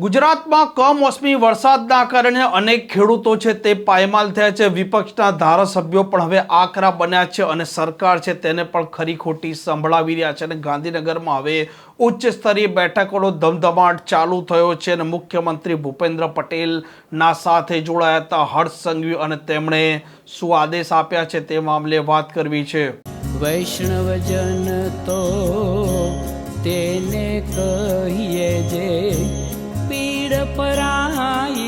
ગુજરાતમાં કમોસમી વરસાદના કારણે અનેક ખેડૂતો છે તે પાયમાલ થયા છે. વિપક્ષના ધારાસભ્યો પણ હવે આકરા બન્યા છે અને સરકાર છે તેને પણ ખરી ખોટી સંભળાવી રહ્યા છે અને ગાંધીનગરમાં હવે ઉચ્ચ સ્તરીય બેઠકોનો ધમધમાટ ચાલુ થયો છે અને મુખ્યમંત્રી ભૂપેન્દ્ર પટેલના સાથે જોડાયા હતા હર્ષ સંઘવી અને તેમણે શું આદેશ આપ્યા છે તે મામલે વાત કરવી છે. વૈષ્ણવજન તો તેને કહીએ જે પીડ પરાઈ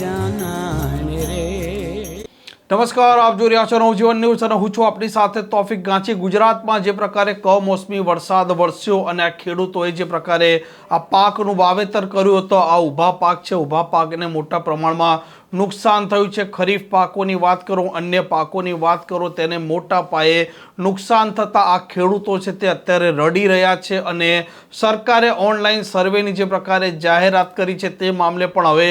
જાનાને રે. નમસ્કાર, આપ જોઈ રહ્યા છો નવજીવન ન્યૂઝ અને હું છું આપણી સાથે તોફિક ગાંચી. ગુજરાતમાં જે પ્રકારે કમોસમી વરસાદ વરસ્યો અને આ ખેડૂતોએ જે પ્રકારે આ પાકનું વાવેતર કર્યું હતું, આ ઊભા પાક છે, ઊભા પાકને મોટા પ્રમાણમાં નુકસાન થયું છે. ખરીફ પાકોની વાત કરો, અન્ય પાકોની વાત કરો, તેને મોટા પાયે નુકસાન થતાં આ ખેડૂતો છે તે અત્યારે રડી રહ્યા છે અને સરકારે ઓનલાઈન સર્વેની જે પ્રકારે જાહેરાત કરી છે તે મામલે પણ હવે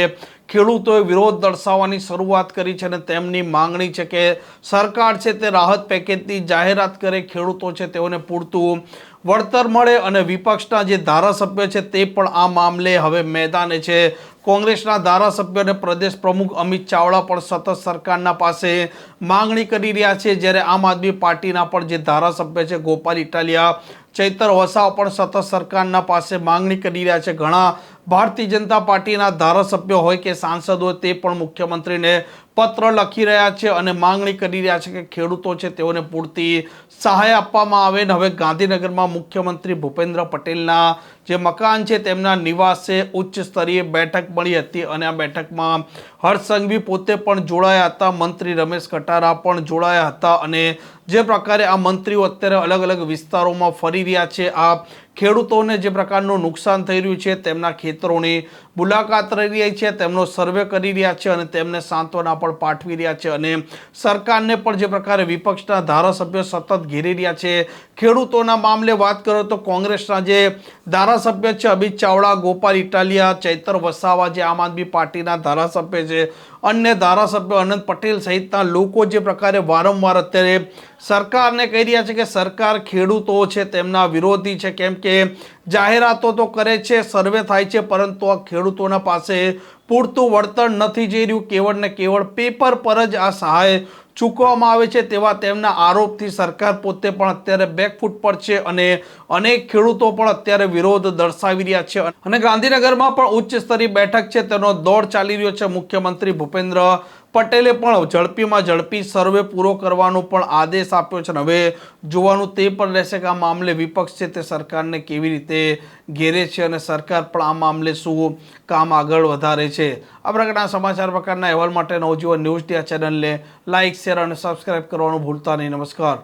ખેડૂતોએ વિરોધ દર્શાવવાની શરૂઆત કરી છે અને તેમની માંગણી છે કે સરકાર છે તે રાહત પેકેજની જાહેરાત કરે, ખેડૂતો છે તેઓને પૂરતું વળતર મળે અને વિપક્ષના જે ધારાસભ્ય છે તે પણ આ મામલે હવે મેદાને છે. કોંગ્રેસના ધારાસભ્ય અને પ્રદેશ પ્રમુખ અમિત ચાવડા પણ સતત સરકારના પાસે માંગણી કરી રહ્યા છે. જ્યારે આમ આદમી પાર્ટીના પણ જે ધારાસભ્ય છે ગોપાલ ઇટાલિયા, ચૈતર વસાવ પણ સતત સરકારના પાસે માંગણી કરી રહ્યા છે. ઘણા ભારતીય જનતા પાર્ટીના ધારાસભ્યો હોય કે સાંસદ હોય તે પણ મુખ્યમંત્રીને પત્ર લખી રહ્યા છે અને માંગણી કરી રહ્યા છે કે ખેડૂતો છે તેઓને પૂરતી સહાય આપવામાં આવે. ને હવે ગાંધીનગરમાં મુખ્યમંત્રી ભૂપેન્દ્ર પટેલના જે મકાન છે તેમના નિવાસે ઉચ્ચ સ્તરીય બેઠક મળી હતી અને આ બેઠકમાં હર્ષ સંઘવી પોતે પણ જોડાયા હતા. મંત્રી રમેશ કટારા પણ જોડાયા હતા અને જે પ્રકારે આ મંત્રીઓ અત્યારે અલગ અલગ વિસ્તારોમાં ફરી રહ્યા છે. આ ખેડૂતોને જે પ્રકારનું નુકસાન થઈ રહ્યું છે તેમના ખેતરોની મુલાકાત રહી રહી છે, તેમનો સર્વે કરી રહ્યા છે અને તેમને સાંત્વના પણ પાઠવી રહ્યા છે અને સરકારને પણ જે પ્રકારે વિપક્ષના ધારાસભ્યો સતત ઘેરી રહ્યા છે. ખેડૂતોના મામલે વાત કરો તો કોંગ્રેસના જે ધારાસભ્ય છે અમિત ચાવડા, ગોપાલ ઇટાલિયા, ચૈતર વસાવા જે આમ આદમી પાર્ટીના ધારાસભ્ય છે, અન્ય ધારાસભ્ય અનંત પટેલ સહિતના લોકો જે પ્રકારે વારંવાર અત્યારે સરકારને કહી રહ્યા છે કે સરકાર ખેડૂતો છે, તેમના વિરોધી છે, કેમ કે જાહેરાતો તો કરે છે, સર્વે થાય છે, પરંતુ આ ખેડૂતોના પાસે પૂરતું વળતર નથી જઈ રહ્યું. કેવળ ને કેવળ પેપર પર જ આ સહાય ચૂકવવામાં આવે છે તેવા તેમના આરોપથી સરકાર પોતે પણ અત્યારે બેકફૂટ પર છે અને અનેક ખેડૂતો પણ અત્યારે વિરોધ દર્શાવી રહ્યા છે. અને ગાંધીનગરમાં પણ ઉચ્ચ સ્તરીય બેઠક છે, તેનો દોડ ચાલી રહ્યો છે. મુખ્યમંત્રી ભૂપેન્દ્ર પટેલે પણ ઝડપીમાં ઝડપી સર્વે પૂરો કરવાનો પણ આદેશ આપ્યો છે અને હવે જોવાનું તે પણ રહેશે કે આ મામલે વિપક્ષ છે તે સરકારને કેવી રીતે ઘેરે છે અને સરકાર પણ આ મામલે શું કામ આગળ વધારે છે. આ પ્રકારના સમાચાર પ્રકારના અહેવાલ માટે નવજીવન ન્યૂઝ ટી ચેનલને લાઇક, શેર અને સબસ્ક્રાઇબ કરવાનું ભૂલતા નહીં. નમસ્કાર.